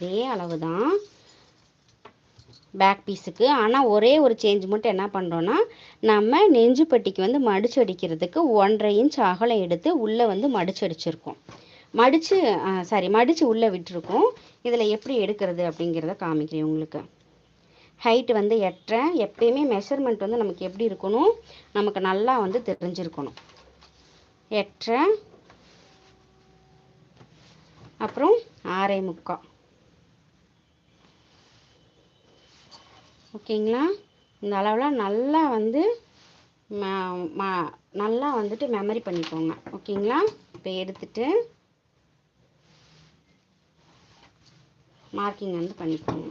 அதே அளவு தான் பேக் பீஸுக்கு ஆனால் ஒரே ஒரு சேஞ்ச் மட்டும் என்ன பண்ணுறோன்னா நம்ம நெஞ்சுப்பட்டிக்கு வந்து மடிச்சு அடிக்கிறதுக்கு ஒன்றரை இன்ச் அகலம் எடுத்து உள்ளே வந்து மடிச்சு அடிச்சிருக்கோம். மடித்து சாரி மடித்து உள்ளே விட்டுருக்கோம். இதில் எப்படி எடுக்கிறது அப்படிங்கிறத காமிக்கிறேன் உங்களுக்கு. ஹைட்டு வந்து எட்டரை எப்பயுமே மெஷர்மெண்ட் வந்து நமக்கு எப்படி இருக்கணும் நமக்கு நல்லா வந்து தெரிஞ்சிருக்கணும். எட்டரை அப்புறம் ஆறே முக்கால். ஓகேங்களா? இந்த அளவில் நல்லா வந்து ம- நல்லா வந்துட்டு மெமரி பண்ணிக்கோங்க. ஓகேங்களா? இப்போ எடுத்துட்டு மார்க்கிங் வந்து பண்ணிக்கோங்க.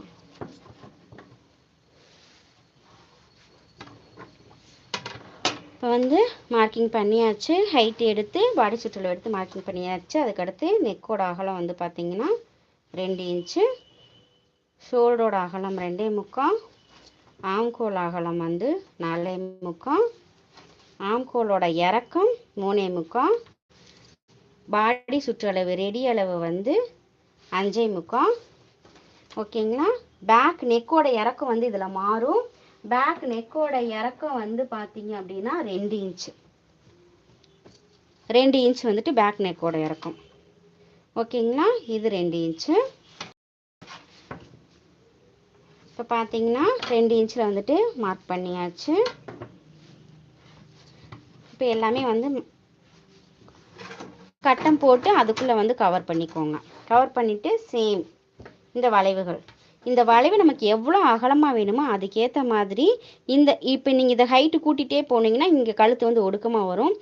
இப்போ வந்து மார்க்கிங் பண்ணியாச்சு. ஹைட் எடுத்து பாடி சுற்றுலா எடுத்து மார்க்கிங் பண்ணியாச்சு. அதுக்கடுத்து நெக்கோட அகலம் வந்து பார்த்திங்கன்னா ரெண்டு இன்ச்சு ஷோல்டரோட அகலம் ரெண்டே முக்கால். ஆம்கோல் அகலம் வந்து நாலே முக்கம் ஆம்கோலோட இறக்கம் மூணே முக்கம் பாடி சுற்றளவு ரெடி அளவு வந்து அஞ்சே முக்கம் ஓகேங்களா? பேக் நெக்கோட இறக்கம் வந்து இதில் மாறும். பேக் நெக்கோட இறக்கம் வந்து பார்த்தீங்க அப்படின்னா ரெண்டு இன்ச்சு ரெண்டு இன்ச் வந்துட்டு பேக் நெக்கோட இறக்கம். ஓகேங்களா? இது ரெண்டு இன்ச்சு இப்போ பார்த்தீங்கன்னா ரெண்டு இன்ச்சில் வந்துட்டு மார்க் பண்ணியாச்சு. இப்போ எல்லாமே வந்து கட்டம் போட்டு அதுக்குள்ளே வந்து கவர் பண்ணிக்கோங்க. கவர் பண்ணிவிட்டு சேம் இந்த வளைவுகள். இந்த வளைவு நமக்கு எவ்வளோ அகலமாக வேணுமோ அதுக்கேற்ற மாதிரி இந்த இப்போ நீங்கள் இதை ஹைட்டு கூட்டிகிட்டே போனீங்கன்னா இங்கே கழுத்து வந்து ஒடுக்கமாக வரும்.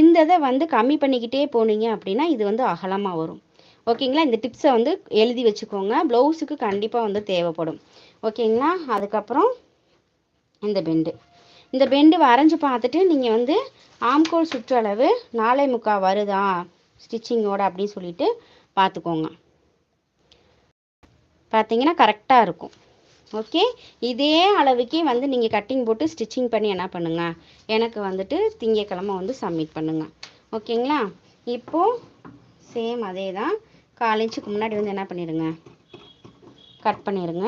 இந்த இதை வந்து கம்மி பண்ணிக்கிட்டே போனீங்க அப்படின்னா இது வந்து அகலமாக வரும். ஓகேங்களா? இந்த டிப்ஸை வந்து எழுதி வச்சுக்கோங்க. ப்ளவுஸுக்கு கண்டிப்பாக வந்து தேவைப்படும். ஓகேங்களா? அதுக்கப்புறம் இந்த பெண்டு. இந்த பெண்டு வரைஞ்சி பார்த்துட்டு நீங்கள் வந்து ஆம்கோல் சுற்றளவு நாலே முக்கால் வருதா? ஸ்டிச்சிங்கோட அப்படின்னு சொல்லிட்டு பார்த்துக்கோங்க. பார்த்தீங்கன்னா கரெக்டாக இருக்கும். ஓகே? இதே அளவுக்கே வந்து நீங்கள் கட்டிங் போட்டு ஸ்டிச்சிங் பண்ணி என்ன பண்ணுங்கள் எனக்கு வந்துட்டு திங்கக்கிழமை வந்து சப்மிட் பண்ணுங்கள் ஓகேங்களா? இப்போது சேம் அதே தான் காலேஜுக்கு முன்னாடி வந்து என்ன பண்ணிடுங்க? கட் பண்ணிடுங்க.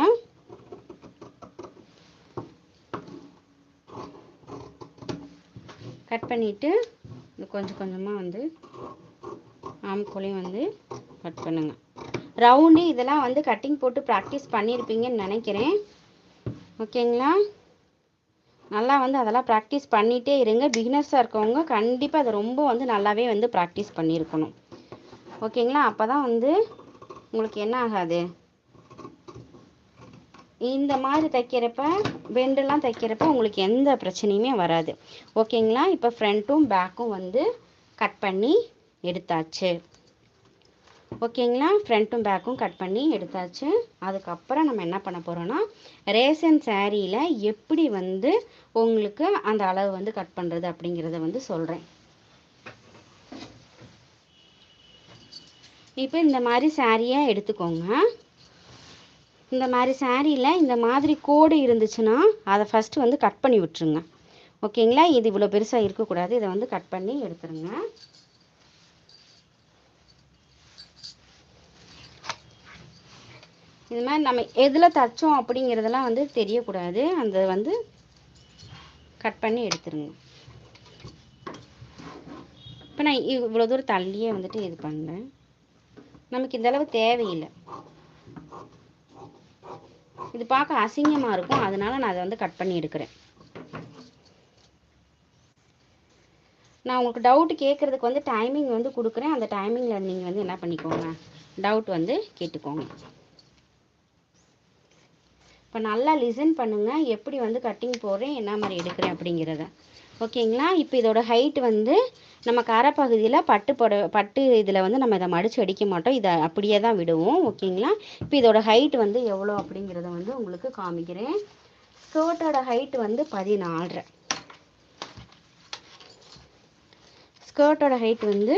கட் பண்ணிவிட்டு கொஞ்சம் கொஞ்சமாக வந்து ஆம்கோலையும் வந்து கட் பண்ணுங்கள் ரவுண்டு இதெல்லாம் வந்து கட்டிங் போட்டு ப்ராக்டிஸ் பண்ணியிருப்பீங்கன்னு நினைக்கிறேன். ஓகேங்களா? நல்லா வந்து அதெல்லாம் ப்ராக்டிஸ் பண்ணிகிட்டே இருங்க. பிகினர்ஸாக இருக்கவங்க கண்டிப்பாக அதை ரொம்ப வந்து நல்லாவே வந்து ப்ராக்டிஸ் பண்ணியிருக்கணும் ஓகேங்களா? அப்போ தான் வந்து உங்களுக்கு என்ன ஆகாது? இந்த மாதிரி தைக்கிறப்ப பெண்டெல்லாம் தைக்கிறப்ப உங்களுக்கு எந்த பிரச்சனையுமே வராது. ஓகேங்களா? இப்போ ஃப்ரண்ட்டும் பேக்கும் வந்து கட் பண்ணி எடுத்தாச்சு. ஓகேங்களா? ஃப்ரண்ட்டும் பேக்கும் கட் பண்ணி எடுத்தாச்சு. அதுக்கப்புறம் நம்ம என்ன பண்ண போகிறோன்னா ரேஷன் சேரீயில் எப்படி வந்து உங்களுக்கு அந்த அளவு வந்து கட் பண்ணுறது அப்படிங்கிறத வந்து சொல்கிறேன் இப்போ இந்த மாதிரி சாரியாக எடுத்துக்கோங்க. இந்த மாதிரி சாரியில் இந்த மாதிரி கோடு இருந்துச்சுன்னா அதை ஃபஸ்ட்டு வந்து கட் பண்ணி விட்டுருங்க. ஓகேங்களா இது இவ்வளோ பெருசாக இருக்கக்கூடாது. இதை வந்து கட் பண்ணி எடுத்துருங்க. இது மாதிரி நம்ம எதில் தைச்சோம் அப்படிங்கிறதெல்லாம் வந்து தெரியக்கூடாது. அந்த வந்து கட் பண்ணி எடுத்துருங்க. இப்போ நான் இவ்வளோ தூரம் தள்ளியே வந்துட்டு இது பண்ணேன் நமக்கு இந்தளவு தேவையில்லை. இது பார்க்க அசிங்கமாக இருக்கும். அதனால நான் அதை வந்து கட் பண்ணி எடுக்கிறேன். நான் உங்களுக்கு டவுட் கேட்குறதுக்கு வந்து டைமிங் வந்து கொடுக்குறேன். அந்த டைமிங்கில் நீங்கள் வந்து என்ன பண்ணிக்கோங்க. டவுட் வந்து கேட்டுக்கோங்க. இப்போ நல்லா லிசன் பண்ணுங்கள் எப்படி வந்து கட்டிங் போடுறேன் என்ன மாதிரி எடுக்கிறேன் அப்படிங்கிறத. ஓகேங்களா? இப்போ இதோட ஹைட் வந்து நம்ம கரைப்பகுதியில் பட்டு புட பட்டு இதில் வந்து நம்ம இதை மடித்து அடிக்க மாட்டோம். இதை அப்படியே தான் விடுவோம். ஓகேங்களா? இப்போ இதோட ஹைட் வந்து எவ்வளோ அப்படிங்கிறத வந்து உங்களுக்கு காமிக்கிறேன். ஸ்கர்ட்டோட ஹைட் வந்து பதினாலரை. ஸ்கர்ட்டோட ஹைட் வந்து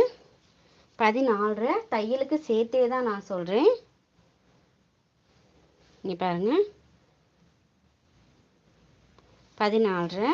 பதினாலரை. தையலுக்கு சேர்த்தே தான் நான் சொல்கிறேன் இங்கே பாருங்க. பதினாலரை.